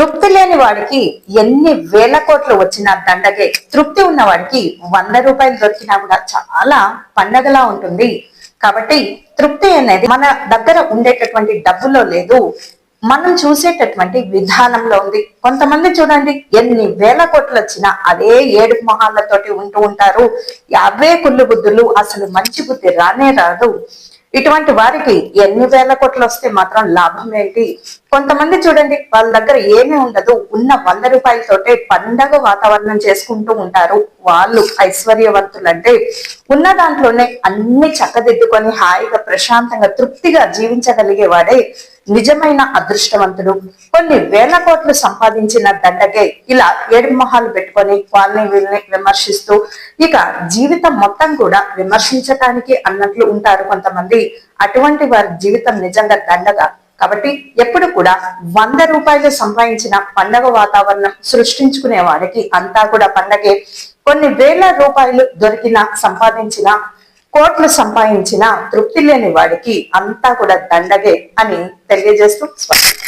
తృప్తి లేని వాడికి ఎన్ని వేల కోట్లు వచ్చినా దండగే తృప్తి ఉన్న వాడికి వంద రూపాయలు దొరికినా కూడా చాలా పండగలా ఉంటుంది. కాబట్టి తృప్తి అనేది మన దగ్గర ఉండేటటువంటి డబ్బులో లేదు మనం చూసేటటువంటి విధానంలో ఉంది. కొంతమంది చూడండి ఎన్ని వేల కోట్లు వచ్చినా అదే ఏడు మొహాలతోటి ఉంటూ ఉంటారు. అవే కుళ్ళు బుద్ధులు అసలు మంచి బుద్ధి రానే రాదు. ఇటువంటి వారికి ఎన్ని వేల కోట్లు వస్తే మాత్రం లాభం ఏంటి? కొంతమంది చూడండి వాళ్ళ దగ్గర ఏమీ ఉండదు. ఉన్న వంద రూపాయలతోటే పండగ వాతావరణం చేసుకుంటూ ఉంటారు. వాళ్ళు ఐశ్వర్యవంతులంటే ఉన్న దాంట్లోనే అన్ని చక్కదిద్దుకొని హాయిగా ప్రశాంతంగా తృప్తిగా జీవించగలిగేవాడే నిజమైన అదృష్టవంతుడు. కొన్ని వేల కోట్లు సంపాదించిన దండకే ఇలా ఏడు మొహాలు పెట్టుకొని వాళ్ళని వీళ్ళని విమర్శిస్తూ ఇక జీవితం మొత్తం కూడా విమర్శించటానికి అన్నట్లు ఉంటారు కొంతమంది. అటువంటి వారి జీవితం నిజంగా దండగా. కాబట్టి ఎప్పుడు కూడా వంద రూపాయలు సంపాదించిన పండగ వాతావరణం సృష్టించుకునే వారికి అంతా కూడా పండగే. కొన్ని వేల రూపాయలు దొరికిన సంపాదించిన కోట్లు సంపాదించిన తృప్తి లేని వాడికి అంతా కూడా దండగే అని తెలియజేస్తూ స్పష్టం.